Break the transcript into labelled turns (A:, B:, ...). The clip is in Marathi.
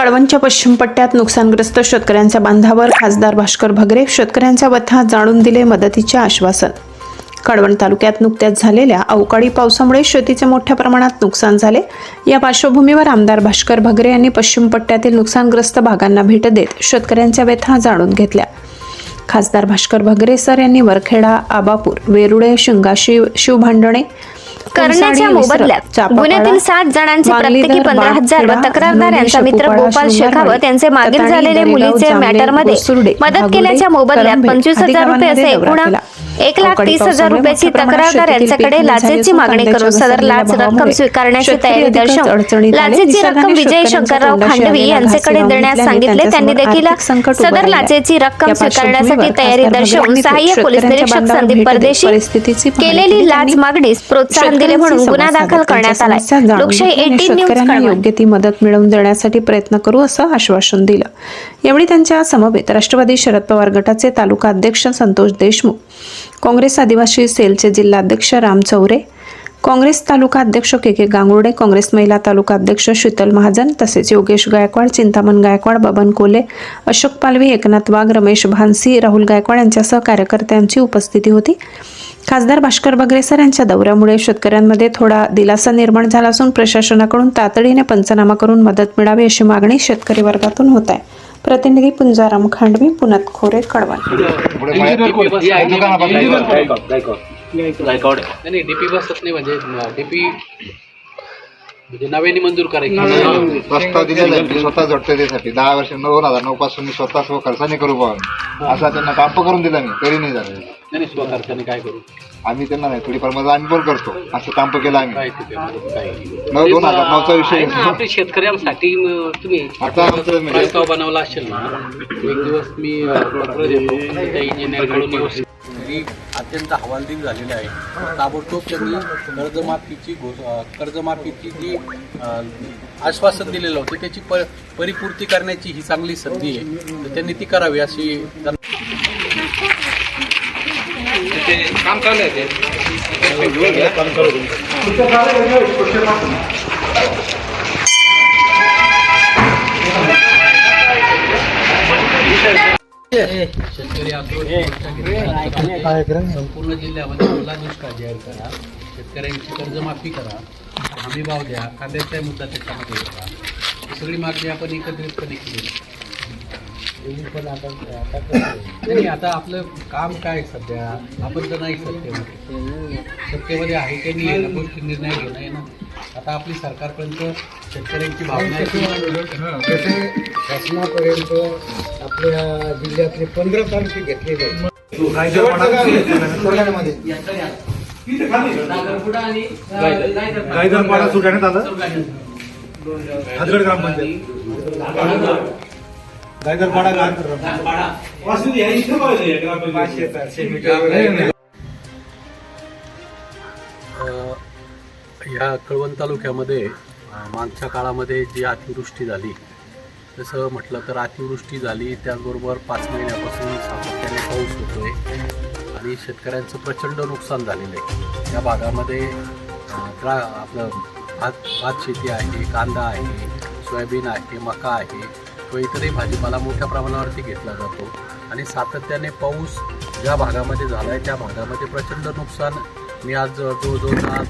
A: कळवणच्या पश्चिम पट्ट्यात नुकसानग्रस्त शेतकऱ्यांच्या बांधावर खासदार भास्कर भगरे शेतकऱ्यांच्या व्यथा जाणून दिले मदतीचे आश्वासन. कळवण तालुक्यात नुकत्याच झालेल्या अवकाळी पावसामुळे शेतीचे मोठ्या प्रमाणात नुकसान झाले. या पार्श्वभूमीवर आमदार भास्कर भगरे यांनी पश्चिम पट्ट्यातील नुकसानग्रस्त भागांना भेट देत शेतकऱ्यांच्या व्यथा जाणून घेतल्या. खासदार भास्कर भगरे सर यांनी वरखेडा आबापूर वेरुळे शिंगाशिव शिवभांडणे
B: करण्याच्या मोबदल्यात गुन्ह्यातील सात जणांचे प्रत्येकी पंधरा हजार व तक्रारदार यांचा मित्र गोपाल शेखावत यांचे मागील झालेले मुलीचे मॅटरमध्ये मदत केल्याच्या मोबदल्यात पंचवीस हजार रुपये असे एकूण. एक लाख तीस हजार रुपयाची तक्रारदार यांच्याकडे लाचेची मागणी करून सदर लाच रक्कम स्वीकारण्याची तयारी दर्शवून
A: आले.
B: लाचेची रक्कम विजय शंकरराव खांडवी यांच्याकडे देण्यास सांगितले त्यांनी देखील सदर. लाचेची रक्कम स्वीकारण्यासाठी तयारी दर्शवून सहाय्यक पोलीस निरीक्षक संदीप परदेशी केलेली
A: केली
B: लाच. मागणीस प्रोत्साहन दिले म्हणून गुन्हा दाखल करण्यात
A: जाणून
B: लोकशाही एटीन न्यूज
A: योग्य ती मदत मिळवून देण्यासाठी प्रयत्न करू असं आश्वासन दिलं यावेळी त्यांच्या समवेत राष्ट्रवादी शरद पवार गटाचे तालुका अध्यक्ष संतोष देशमुख काँग्रेस आदिवासी सेलचे जिल्हाध्यक्ष राम चौरे काँग्रेस तालुका अध्यक्ष के के गांगुर्डे काँग्रेस महिला तालुका अध्यक्ष शीतल महाजन तसेच योगेश गायकवाड चिंतामण गायकवाड बबन कोले अशोक पालवी एकनाथ वाघ रमेश भानसी राहुल गायकवाड यांच्यासह कार्यकर्त्यांची उपस्थिती होती. खासदार भास्कर बगरेसर यांच्या दौऱ्यामुळे शेतकऱ्यांमध्ये थोडा दिलासा निर्माण झाला असून प्रशासनाकडून तातडीने पंचनामा करून मदत मिळावी अशी मागणी शेतकरी वर्गातून होत आहे. प्रतिनिधी पुंजाराम खांडवी पुनत खोरे
C: दुकानापासून
D: नाही नाही डीपी बसत नाही म्हणजे डीपी म्हणजे नव्याने मंजूर करायची.
C: प्रस्ताव दिलेला आहे मी स्वतः झटतो त्यासाठी. दहा वर्ष दोन हजार नऊ पासून मी स्वतः स्व खर्चाने करू पाहून असा त्यांना काम करून दिला मी तरी नाही झालं.
D: नाही स्वखर्चाने काय करू?
C: आम्ही त्यांना नाही थोडीफार मदत आम्ही पण करतो. असं काम केलं आम्ही.
D: काय मदत काय
C: नऊ दोन हजार नऊचा विषय
D: आहे. ना, आपल्या शेतकऱ्यांसाठी म, तुम्ही
C: आता आमचं म्हणजे
D: प्रस्ताव बनवला असेल ना एक दिवस मी अ, पत्र देतो त्या इंजिनियरकडून व्यवस्थित
E: तरी अत्यंत हवालदिल झालेलं आहे. ताबडतोब त्यांनी कर्जमाफीची घोष अ, कर्जमाफीची जी आश्वासन दिलेलं होतं त्याची प परिपूर्ती करण्याची ही चांगली संधी आहे. तर त्यांनी ती करावी अशी त्यांना
D: शेतकरी आक्रोश संपूर्ण जिल्ह्यामध्ये ओला दुष्काळ जाहीर करा. शेतकऱ्यांची कर्जमाफी करा. हमी भाव द्या. कांद्याचा मुद्दा त्याच्यामध्ये होता ही सगळी मागणी आपण एकत्रितपणे केली. नाही नाही, आता आपलं काम काय आहे सध्या? आपण तर नाही सत्तेमध्ये. सत्तेमध्ये आहे त्यांनी या गोष्टी निर्णय घेणं आहे ना? आता आपली सरकारपर्यंत शेतकऱ्यांची भावना आहे. की
F: शासनापर्यंत आपल्या जिल्ह्यातले पंधरा तालुके घेतलेले आहेत.
G: गायधरपाडा सुटण्यात आलं? ग्रामपंचायत. गायधरपाडा
E: अ, या कळवण तालुक्यामध्ये मागच्या काळामध्ये जी अतिवृष्टी झाली तसं म्हटलं तर अतिवृष्टी झाली त्याचबरोबर पाच महिन्यापासून सातत्याने पाऊस होतोय आणि शेतकऱ्यांचं प्रचंड नुकसान झालेलं आहे. या भागामध्ये द्रा आपलं भात भात शेती आहे कांदा आहे सोयाबीन आहे मका आहे व इतरही भाजीपाला मोठ्या प्रमाणावरती घेतला जातो आणि सातत्याने पाऊस ज्या भागामध्ये झाला आहे त्या भागामध्ये प्रचंड नुकसान. मी आज जवळजवळ दहा